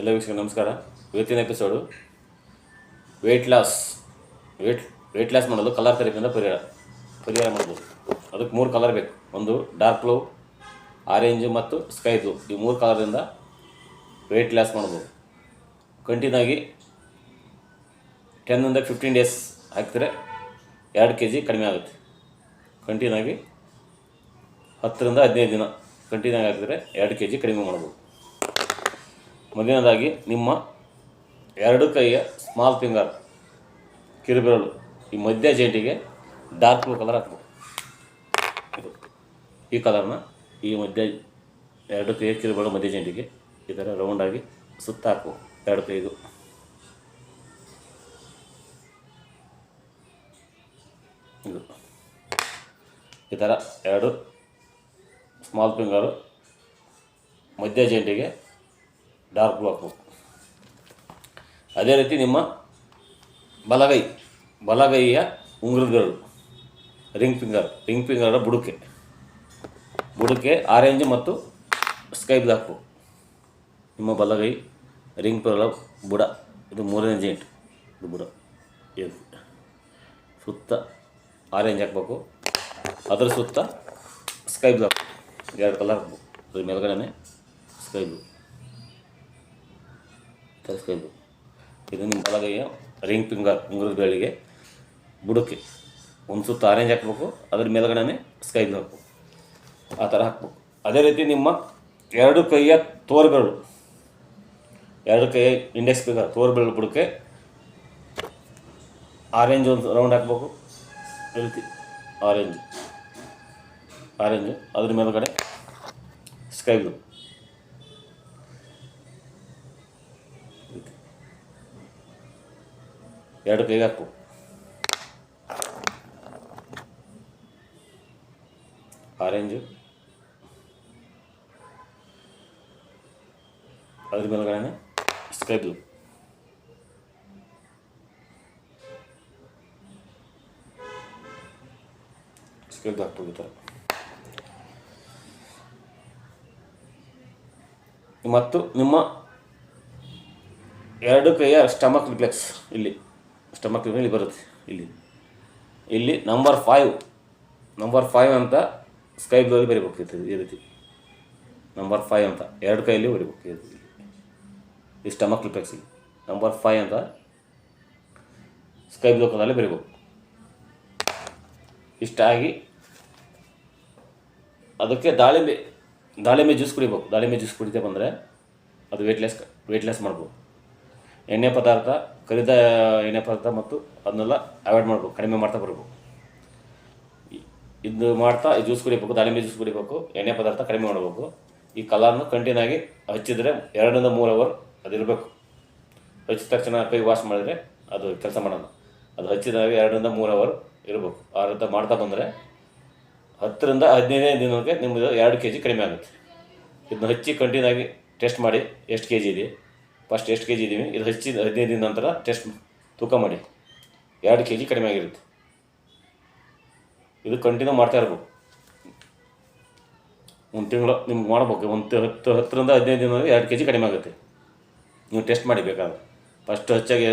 ಎಲ್ಲ ವೀಕ್ಷಕ ನಮಸ್ಕಾರ. ಇವತ್ತಿನ episode weight loss weight weight loss ಮಾಡಲು ಕಲರ್ ಥೆರಪಿಯಿಂದ ಪರಿಹಾರ ಪರಿಹಾರ ಮಾಡ್ಬೋದು. ಅದಕ್ಕೆ ಮೂರು ಕಲರ್ ಬೇಕು. ಒಂದು ಡಾರ್ಕ್ ಬ್ಲೂ ಆರೆಂಜು ಮತ್ತು ಸ್ಕೈ ಬ್ಲೂ ಈ ಮೂರು ಕಲರಿಂದ ವೆಯ್ಟ್ ಲಾಸ್ ಮಾಡ್ಬೋದು. ಕಂಟಿನ್ಯೂ ಆಗಿ ಟೆನ್ನಿಂದ ಫಿಫ್ಟೀನ್ ಡೇಸ್ ಹಾಕಿದ್ರೆ ಎರಡು ಕೆ ಜಿ ಕಡಿಮೆ ಆಗುತ್ತೆ. ಕಂಟಿನ್ಯೂ ಆಗಿ ಹತ್ತರಿಂದ ಹದಿನೈದು ದಿನ ಕಂಟಿನ್ಯೂ ಹಾಕಿದ್ರೆ ಎರಡು ಕೆ ಜಿ ಕಡಿಮೆ ಮಾಡ್ಬೋದು. ಮೊದಲನೇದಾಗಿ ನಿಮ್ಮ ಎರಡು ಕೈಯ ಸ್ಮಾಲ್ ಫಿಂಗರ್ ಕಿರುಬೆರಳು ಈ ಮಧ್ಯ ಜಂಟಿಗೆ ಡಾರ್ಕ್ ಬ್ಲೂ ಕಲರ್ ಹಾಕ್ಬೇಕು. ಈ ಕಲರ್ನ ಈ ಮಧ್ಯ ಎರಡು ಕೈಯ ಕಿರುಬೆರಳು ಮಧ್ಯ ಜಂಟಿಗೆ ಈ ಥರ ರೌಂಡಾಗಿ ಸುತ್ತ ಹಾಕು ಎರಡು ಕೈದು. ಇದು. ಈ ಥರ ಎರಡು ಸ್ಮಾಲ್ ಫಿಂಗರು ಮಧ್ಯ ಜೇಂಟಿಗೆ ಡಾರ್ಕ್ ಬ್ಲೂ ಹಾಕ್ಬೇಕು ಅದೇ ರೀತಿ ನಿಮ್ಮ ಬಲಗೈ, ಬಲಗೈಯ ಉಂಗುರದ ರಿಂಗ್ ಫಿಂಗರ್, ರಿಂಗ್ ಫಿಂಗರ ಬುಡಕೆ. ಬುಡಕೆ, ಆರೆಂಜ್ ಮತ್ತು ಸ್ಕೈ ಬ್ಲಾಕ್. ನಿಮ್ಮ ಬಲಗೈ, ರಿಂಗ್ ಫಿಂಗರ ಬುಡ. ಇದು ಮೂರನೇ ಜೇಂಟ್ ಇದು ಬುಡ. ಏನು ಸುತ್ತ ಆರೆಂಜ್ ಹಾಕ್ಬೇಕು. ಅದರ ಸುತ್ತ ಸ್ಕೈ ಬ್ಲಾಕ್. ಎರಡು ಕಲರ್ ಹಾಕ್ಬೇಕು. ಅದ್ರ ಮೇಲ್ಗಡೆ ಸ್ಕೈ ಬ್ಲೂ ತರಿಸ್ಕೊಂಡು ಇದು ನಿಮ್ಮ ಬಲಗೈಯ ರಿಂಗ್ ಫಿಂಗರ್, ಉಂಗುರದ ಬೆಳಿಗ್ಗೆ ಬುಡಕ್ಕೆ. ಒಂದು ಸುತ್ತ ಆರೆಂಜ್ ಹಾಕ್ಬೇಕು, ಅದ್ರ ಮೇಲ್ಗಡೆ ಸ್ಕೈ ಬ್ಲೂ ಹಾಕ್ಬೇಕು. ಆ ಥರ ಹಾಕ್ಬೇಕು. ಅದೇ ರೀತಿ ನಿಮ್ಮ ಎರಡು ಕೈಯ ತೋರ್ಬೆರಳು ಎರಡು ಕೈಯ ಇಂಡೆಕ್ಸ್ ಫಿಂಗರ್ ತೋರ್ಬೆರಳು ಬುಡಕ್ಕೆ ಆರೆಂಜ್ ಒಂದು ರೌಂಡ್ ಹಾಕ್ಬೇಕು. ರೀತಿ ಆರೆಂಜ್ ಆರೆಂಜ್ ಅದ್ರ ಮೇಲ್ಗಡೆ ಸ್ಕೈ ಬ್ಲೂ ಎರಡು ಕೈಗೆ ಹಾಕು. ಆರೆಂಜು. ಅದ್ರ ಮೇಲೆಗಳೇ ಸ್ಕೈ ಬ್ಲೂ ಸ್ಕೈ ಮತ್ತು ನಿಮ್ಮ ಎರಡು ಕೈಯ ಸ್ಟಮಕ್ ರಿಫ್ಲೆಕ್ಸ್ ಇಲ್ಲಿ. ಸ್ಟಮಕ್ ಇಲ್ಲಿ ಬರುತ್ತೆ, ಇಲ್ಲಿ. ಇಲ್ಲಿ ನಂಬರ್ ಫೈವ್ ನಂಬರ್ ಫೈವ್ ಅಂತ ಸ್ಕೈ ಬ್ಲೂಲ್ಲಿ ಬರಿಬೇಕು ಈ ರೀತಿ- ಈ ರೀತಿ. ನಂಬರ್ ಫೈವ್ ಅಂತ, ಎರಡು ಕೈಯಲ್ಲಿ ಬರಿಬೇಕು ಈ ಸ್ಟಮಕ್ ಲಿಪೆಕ್ಸಿಗೆ ನಂಬರ್ ಫೈವ್ ಅಂತ ಸ್ಕೈ ಬ್ಲೂ ಕಲರಲ್ಲಿ ಬರಿಬೇಕು. ಇಷ್ಟಾಗಿ ಅದಕ್ಕೆ ದಾಳಿಂಬೆ ದಾಳಿಂಬೆ ಜ್ಯೂಸ್ ಕುಡಿಬೇಕು. ದಾಳಿಂಬೆ ಜ್ಯೂಸ್ ಕುಡಿತಾ ಬಂದರೆ ಅದು ವೆಯ್ಟ್ಲೆಸ್ ವೆಯ್ಟ್ಲೆಸ್ ಮಾಡ್ಬೋದು. ಎಣ್ಣೆ ಪದಾರ್ಥ, ಕರಿದ ಎಣ್ಣೆ ಪದಾರ್ಥ ಮತ್ತು ಅದನ್ನೆಲ್ಲ ಅವಾಯ್ಡ್ ಮಾಡಬೇಕು, ಕಡಿಮೆ ಮಾಡ್ತಾ ಬರಬೇಕು. ಇದು ಮಾಡ್ತಾ ಜ್ಯೂಸ್ ಕುಡಿಬೇಕು ದಾಳಿಂಬೆ ಜ್ಯೂಸ್ ಕುಡಿಬೇಕು ಎಣ್ಣೆ ಪದಾರ್ಥ ಕಡಿಮೆ ಮಾಡಬೇಕು. ಈ ಕಲರ್ನು ಕಂಟಿನ್ಯೂ ಆಗಿ ಹಚ್ಚಿದರೆ ಎರಡರಿಂದ ಮೂರು ಅವರ್ ಅದು ಇರಬೇಕು. ಹಚ್ಚಿದ ತಕ್ಷಣ ಕೈ ವಾಶ್ ಮಾಡಿದರೆ ಅದು ಕೆಲಸ ಮಾಡೋಣ ಅದು ಹಚ್ಚಿದಾಗ ಎರಡರಿಂದ ಮೂರು ಅವರ್ ಇರಬೇಕು. ಆ ರೀತಿ ಮಾಡ್ತಾ ಬಂದರೆ ಹತ್ತರಿಂದ ಹದಿನೈದನೇ ದಿನಕ್ಕೆ ನಿಮ್ಮದು ಎರಡು ಕೆ ಜಿ ಕಡಿಮೆ ಆಗುತ್ತೆ. ಇದನ್ನ ಹಚ್ಚಿ ಕಂಟಿನ್ಯೂ ಆಗಿ ಟೆಸ್ಟ್ ಮಾಡಿ, ಎಷ್ಟು ಕೆ ಜಿ ಇದೆ. ಫಸ್ಟ್ ಎಷ್ಟು ಕೆ ಜಿ ಇದ್ದೀವಿ? ಇದು ಹಚ್ಚಿದ ಹದಿನೈದು ದಿನ ನಂತರ ಟೆಸ್ಟ್ ತೂಕ ಮಾಡಿ. ಎರಡು ಕೆ ಜಿ ಕಡಿಮೆ ಆಗಿರುತ್ತೆ. ಇದು ಕಂಟಿನ್ಯೂ ಮಾಡ್ತಾ ಇರ್ಬೇಕು. ಒಂದು ತಿಂಗಳು ನಿಮ್ಗೆ ಮಾಡ್ಬೇಕು. ಒಂದು ಹತ್ತು, ಹತ್ತರಿಂದ ಹದಿನೈದು ದಿನ ಎರಡು ಕೆ ಜಿ ಕಡಿಮೆ ಆಗುತ್ತೆ. ನೀವು ಟೆಸ್ಟ್ ಮಾಡಿ ಬೇಕಾದ್ರೆ. ಫಸ್ಟ್ ಹೆಚ್ಚಾಗಿ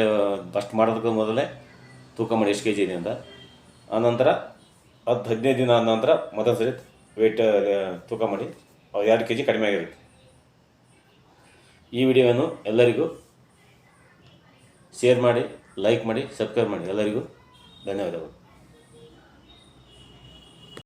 ಫಸ್ಟ್ ಮಾಡೋದಕ್ಕೆ ಮೊದಲೇ ತೂಕ ಮಾಡಿ ಎಷ್ಟು ಕೆ ಜಿ ಇದೆ ಅಂತ. ಆನಂತರ ಹತ್ತು ಹದಿನೈದು ದಿನ ಆದ ನಂತರ ಮೊದಲ ಸರಿ ವೆಯ್ಟ್ ತೂಕ ಮಾಡಿ. ಎರಡು ಕೆ ಜಿ ಕಡಿಮೆ ಆಗಿರುತ್ತೆ. ಈ ವಿಡಿಯೋವನ್ನು ಎಲ್ಲರಿಗೂ ಶೇರ್ ಮಾಡಿ ಲೈಕ್ ಮಾಡಿ ಸಬ್ಸ್ಕ್ರೈಬ್ ಮಾಡಿ ಎಲ್ಲರಿಗೂ ಧನ್ಯವಾದಗಳು.